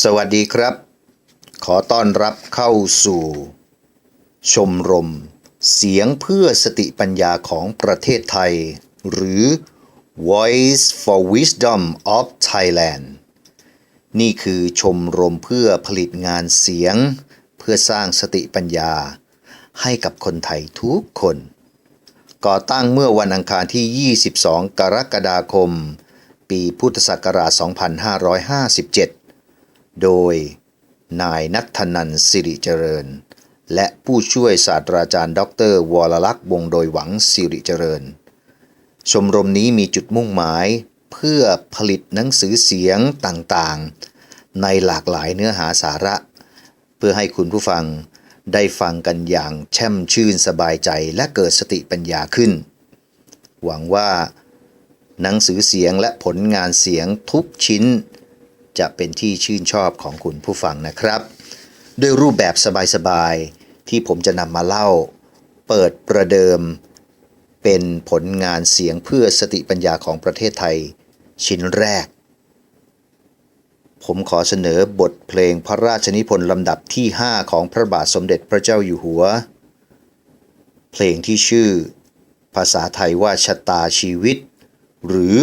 สวัสดีครับ ขอต้อนรับเข้าสู่ ชมรม เสียงเพื่อสติปัญญาของประเทศไทย หรือ Voice for Wisdom of Thailand นี่คือชมรมเพื่อผลิตงานเสียง เพื่อสร้างสติปัญญา ให้กับคนไทยทุกคน ก่อตั้งเมื่อวันอังคารที่ 22 กรกฎาคม ปีพุทธศักราช 2557 โดย นายนัทนันสิริเจริญ และผู้ช่วยศาสตราจารย์ดรวรลักษ์วงโดยหวังสิริเจริญ ชมรมนี้มีจุดมุ่งหมายเพื่อผลิตหนังสือเสียงต่างๆ ในหลากหลายเนื้อหาสาระ เพื่อให้คุณผู้ฟังได้ฟังกันอย่างแช่มชื่นสบายใจและเกิดสติปัญญาขึ้น หวังว่า หนังสือเสียงและผลงานเสียงทุกชิ้น จะเป็นที่ชื่นชอบของคุณผู้ฟังนะครับ ด้วยรูปแบบสบายๆ ที่ผมจะนำมาเล่า เปิดประเดิม เป็นผลงานเสียงเพื่อสติปัญญาของประเทศไทย ชิ้นแรก ผมขอเสนอบทเพลงพระราชนิพนธ์ลำดับที่ 5 ของพระบาทสมเด็จพระเจ้าอยู่หัว เพลงที่ชื่อ ภาษาไทยว่าชะตาชีวิต หรือ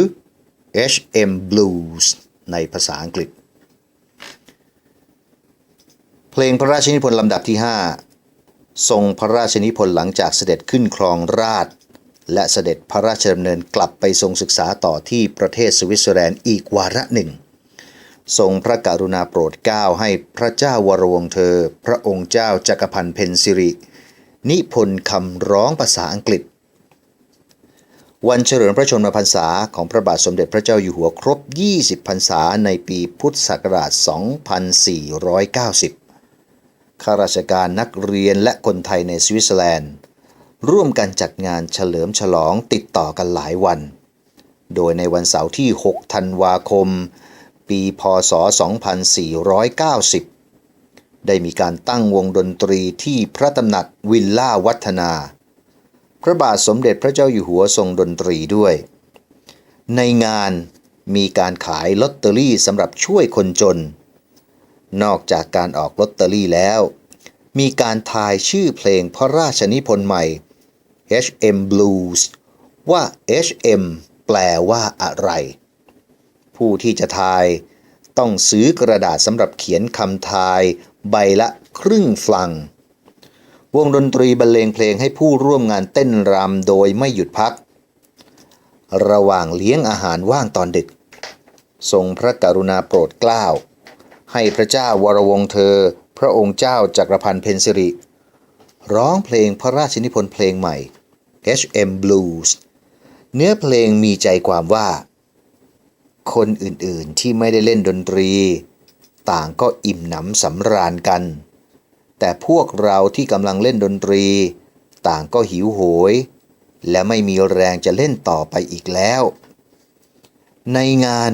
H.M. Blues ในภาษาอังกฤษ เพลงพระราชนิพนธ์ลำดับที่ 5 ทรงพระราชนิพนธ์หลังจากเสด็จขึ้นครองราช และเสด็จพระราชดำเนินกลับไปทรงศึกษาต่อที่ประเทศสวิตเซอร์แลนด์อีกวาระหนึ่ง ทรงพระกรุณาโปรดเกล้าให้พระเจ้าวรวงเธอ พระองค์เจ้าจักรพันธ์เพนซิริ นิพนธ์คำร้องภาษาอังกฤษ วันเฉลิมพระชนมพรรษาของพระบาทสมเด็จพระเจ้าอยู่หัวครบ 20 พรรษาในปีพุทธศักราช 2490 ข้าราชการนักเรียนและคนไทยในสวิตเซอร์แลนด์ ร่วมกันจัดงานเฉลิมฉลองติดต่อกันหลายวัน โดยในวันเสาร์ที่ 6 ธันวาคม ปีพศ 2490 ได้มีการตั้งวงดนตรีที่พระตำหนักวิลล่าวัฒนา พระบาทสมเด็จพระเจ้าอยู่หัวทรงดนตรีด้วย ในงานมีการขายลอตเตอรี่สำหรับช่วยคนจน นอกจากการออกลอตเตอรี่แล้ว มีการทายชื่อเพลงพระราชนิพนธ์ใหม่ H.M. Blues ว่า H.M. แปลว่าอะไร ผู้ที่จะทายต้องซื้อกระดาษสำหรับเขียนคำทายใบละครึ่งฟลัง วงดนตรีบรรเลงเพลงให้ผู้ร่วมงานเต้นรำโดยไม่หยุดพัก ระหว่างเลี้ยงอาหารว่างตอนดึก ทรงพระกรุณาโปรดเกล้า ให้พระเจ้าวรวงเธอ พระองค์เจ้าจักรพันธ์เพนซิริ ร้องเพลงพระราชนิพนธ์เพลงใหม่ H.M. Blues เนื้อเพลงมีใจความว่า คนอื่นๆที่ไม่ได้เล่นดนตรี ต่างก็อิ่มหนำสำราญกัน แต่พวกเราที่กำลังเล่นดนตรี ต่างก็หิวโหย และไม่มีแรงจะเล่นต่อไปอีกแล้ว ในงาน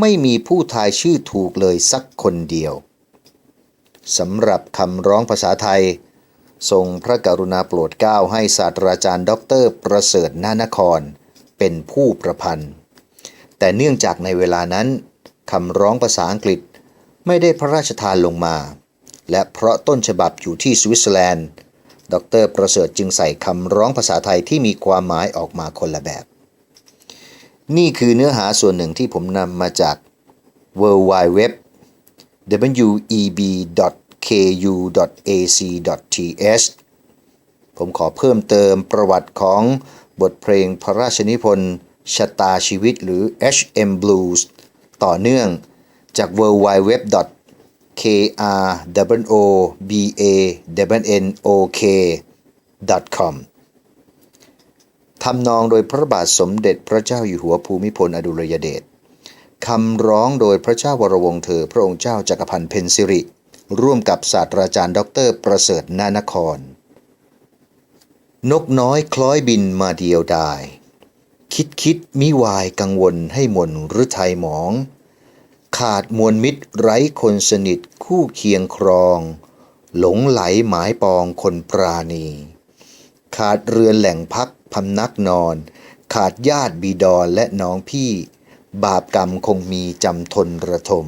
ไม่มีผู้ทายชื่อถูกเลยสักคนเดียวสำหรับคำร้องภาษาไทย ทรงพระกรุณาโปรดเกล้าให้ศาสตราจารย์ด็อกเตอร์ประเสริฐนานคร เป็นผู้ประพันธ์ แต่เนื่องจากในเวลานั้นคำร้องภาษาอังกฤษไม่ได้พระราชทานลงมา และเพราะต้นฉบับอยู่ที่สวิตเซอร์แลนด์ ดรประเสริฐจึงใส่คำร้องภาษาไทยที่มีความหมายออกมาคนละแบบ นี่คือเนื้อหาส่วนหนึ่งที่ผมนำมาจาก w w w web.ku.ac.th ผมขอเพิ่มเติมประวัติของบทเพลงพระราชนิพนธ์ชะตาชีวิตหรือ HM Blues ต่อเนื่องจาก w w w k r o b a n o k com ทำนองโดยพระบาทสมเด็จพระเจ้าอยู่หัวภูมิพลอดุลยเดชคำร้องโดยพระเจ้าวรวงเธอ พระองค์เจ้าจักรพันธ์เพนซิริ ร่วมกับศาสตราจารย์ดอกเตอรประเสริฐนานคร นกน้อยคล้อยบินมาเดียวดาย คิดคิดมิวายกังวลให้มนหรือไทยหมอง ขาดมวลมิตรไร้คนสนิทคู่เคียงครอง หลงไหลหมายปองคนปราณี ขาดเรือนแหล่งพักพำนักนอน ขาดญาติบิดรและน้องพี่ บาปกรรมคงมีจำทนระทม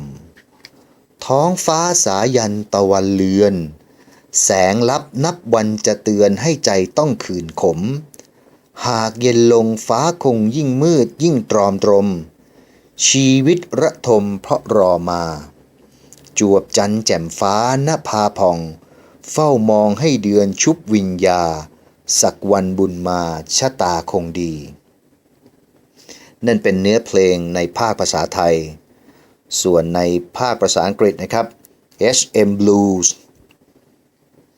ท้องฟ้าสายันตะวันเลือน แสงลับนับวันจะเตือนให้ใจต้องขืนขม หากเย็นลงฟ้าคงยิ่งมืดยิ่งตรอมตรม ชีวิตระทมเพราะรอมา จวบจันแจ่มฟ้าณภาพอง เฝ้ามองให้เดือนชุบวิญญา สักวันบุญมาชะตาคงดี นั่นเป็นเนื้อเพลงในภาคภาษาไทย ส่วนในภาคภาษาอังกฤษนะครับ HM Blues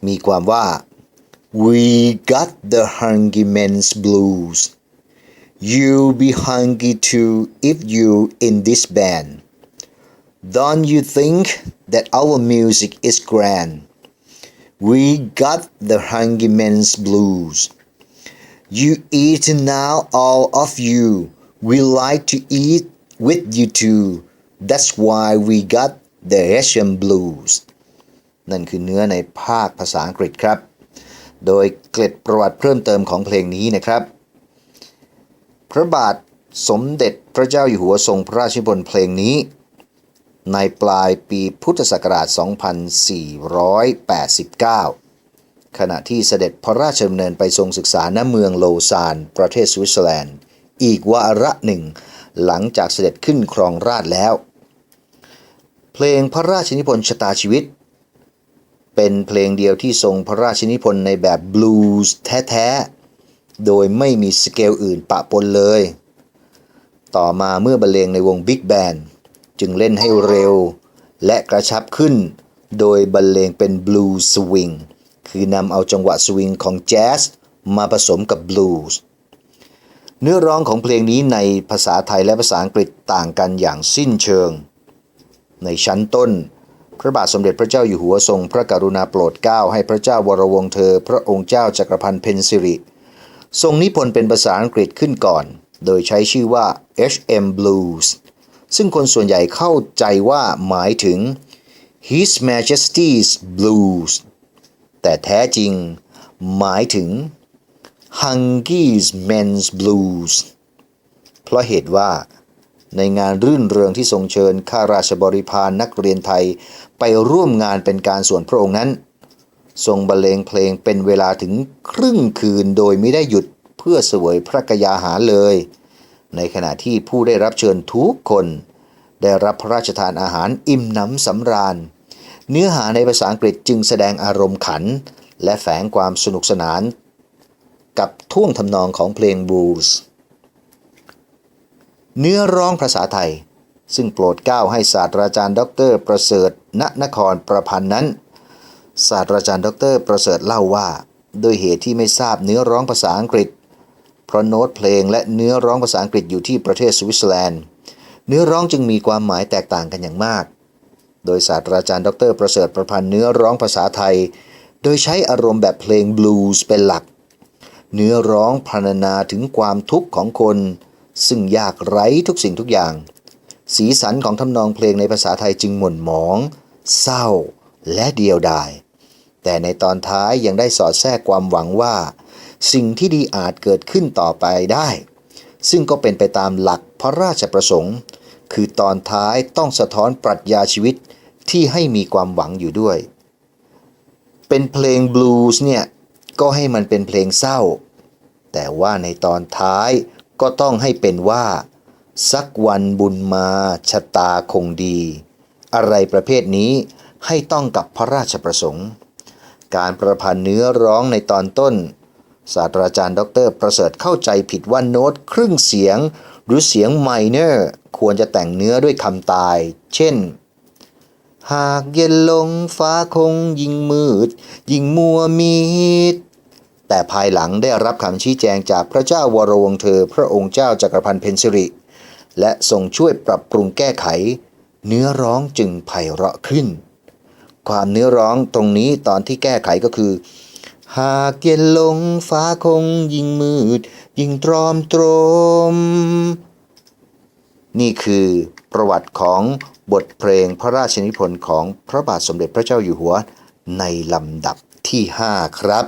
มีความว่า We got the hungry men's blues You'll be hungry too if you in this band Don't you think that our music is grand We got the hungry men's blues You eat now all of you We like to eat with you too That's why we got the HM Blues นั่นคือเนื้อในภาคภาษาอังกฤษครับ โดยเกล็ดประวัติเพิ่มเติมของเพลงนี้นะครับ พ ระบาทสมเด็จพระเจ้าอยู่หัวทรงพระราชนิพนธ์เพลงนี้ ในปลายปีพุทธศักราช 2489 ขณะที่เสด็จพระราชดำเนินไปทรงศึกษาณเมืองโลซานประเทศสวิตเซอร์แลนด์ อีกวาระหนึ่ง หลังจากเสด็จขึ้นครองราชแล้ว เพลงพระราชนิพนธ์ชะตาชีวิต เป็นเพลงเดียวที่ทรงพระราชนิพนธ์ในแบบบลูส์แท้ๆ โดยไม่มีสเกลอื่นปะปนเลย ต่อมาเมื่อบรรเลงในวงบิ๊กแบนจึงเล่นให้เร็ว และกระชับขึ้น โดยบรรเลงเป็นบลูสวิงคือนำเอาจังหวะสวิงของแจ๊สมาผสมกับบลูส์เนื้อร้องของเพลงนี้ในภาษาไทยและภาษาอังกฤษต่างกันอย่างสิ้นเชิง ในชั้นต้น พระบาทสมเด็จพระเจ้าอยู่หัวทรงพระกรุณาโปรดเกล้าให้พระเจ้าวรวงเธอ พระองค์เจ้าจักรพันธ์เพนซิริ ทรงนิพนธ์เป็นภาษาอังกฤษขึ้นก่อน โดยใช้ชื่อว่า H.M. Blues ซึ่งคนส่วนใหญ่เข้าใจว่าหมายถึง His Majesty's Blues แต่แท้จริงหมายถึง Hungry's Men's Blues เพราะเหตุว่าในงานรื่นเริงที่ทรงเชิญข้าราชบริพารนักเรียนไทยไปร่วมงานเป็นการส่วนพระองค์นั้น ทรงบรรเลงเพลงเป็นเวลาถึงครึ่งคืนโดยไม่ได้หยุดเพื่อเสวยพระกยาหารเลย ในขณะที่ผู้ได้รับเชิญทุกคน ได้รับพระราชทานอาหารอิ่มหนำสำราญ เนื้อหาในภาษาอังกฤษจึงแสดงอารมณ์ขัน และแฝงความสนุกสนาน กับท่วงทำนองของเพลงบลูส์เนื้อร้องภาษาไทย ซึ่งโปรดเกล้าให้ศาสตราจารย์ดอกเตอรประเสริฐ ณนครประพันธ์นั้น ศาสตราจารย์ดอกเตอรประเสริฐเล่าว่าโดยเหตุที่ไม่ทราบเนื้อร้องภาษาอังกฤษ เพราะโน้ตเพลงและเนื้อร้องภาษาอังกฤษอยู่ที่ประเทศสวิตเซอร์แลนด์ เนื้อร้องจึงมีความหมายแตกต่างกันอย่างมาก โดยศาสตราจารย์ดอกเตอรประเสริฐประพันธ์เนื้อร้องภาษาไทย โดยใช้อารมณ์แบบเพลงบลูส์เป็นหลัก เนื้อร้องพรรณนาถึงความทุกข์ของคน ซึ่งยากไร้ทุกสิ่งทุกอย่าง สีสันของทำนองเพลงในภาษาไทยจึงหม่นหมอง เศร้า และเดียวดาย แต่ในตอนท้ายยังได้สอดแทรกความหวังว่า สิ่งที่ดีอาจเกิดขึ้นต่อไปได้ ซึ่งก็เป็นไปตามหลักพระราชประสงค์ คือตอนท้ายต้องสะท้อนปรัชญาชีวิตที่ให้มีความหวังอยู่ด้วย เป็นเพลงบลูส์เนี่ย ก็ให้มันเป็นเพลงเศร้า แต่ว่าในตอนท้ายก็ต้องให้เป็นว่า สักวันบุญมาชะตาคงดี อะไรประเภทนี้ให้ต้องกับพระราชประสงค์ การประพันธ์เนื้อร้องในตอนต้น ศาสตราจารย์ดอกเตอรประเสริฐเข้าใจผิดว่าโน้ตครึ่งเสียง หรือเสียงไมเนอร์ควรจะแต่งเนื้อด้วยคำตาย เช่น หากเย็นลงฟ้าคงยิ่งมืด ยิ่งมัวมิดแต่ภายหลังได้รับคำชี้แจงจากพระเจ้าวรวงเธอ พระองค์เจ้าจักรพันธ์เพนซิริและทรงช่วยปรับปรุงแก้ไข เนื้อร้องจึงไพเราะขึ้น ความเนื้อร้องตรงนี้ตอนที่แก้ไขก็คือ หากเย็นลงฟ้าคงยิ่งมืด ยิ่งตรอมตรม นี่คือประวัติของบทเพลงพระราชนิพนธ์ของพระบาทสมเด็จพระเจ้าอยู่หัวในลำดับที่ 5 ครับ